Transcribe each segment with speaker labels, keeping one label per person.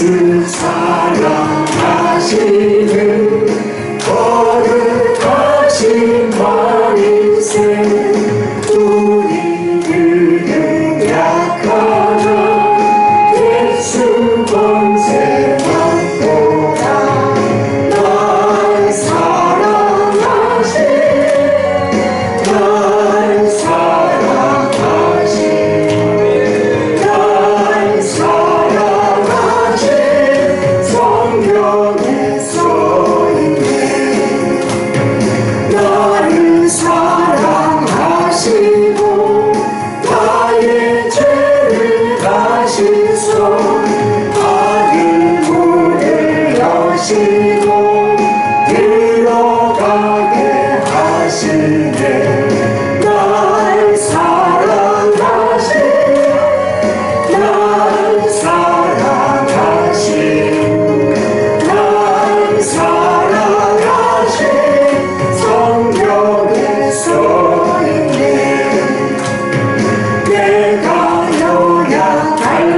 Speaker 1: 예수 사랑하시는 사랑하시고 나의 죄를 다시소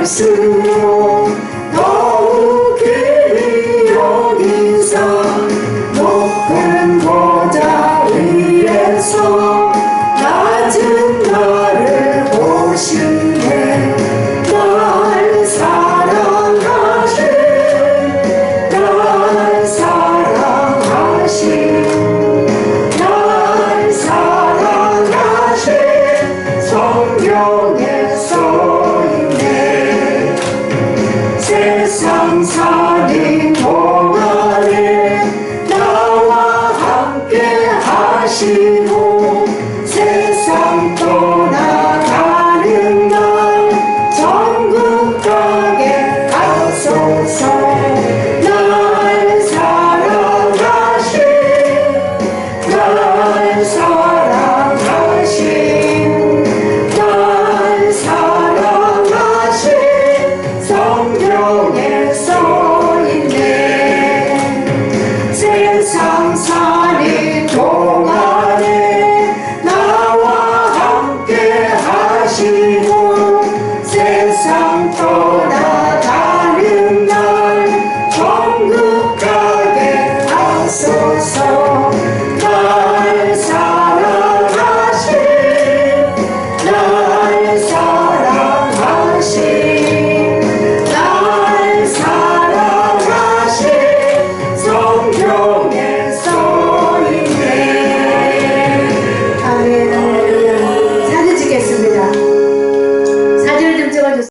Speaker 1: 갈수록 더욱 귀여운 인사 높은 보좌 위에서 낮은 나를 보신 It's.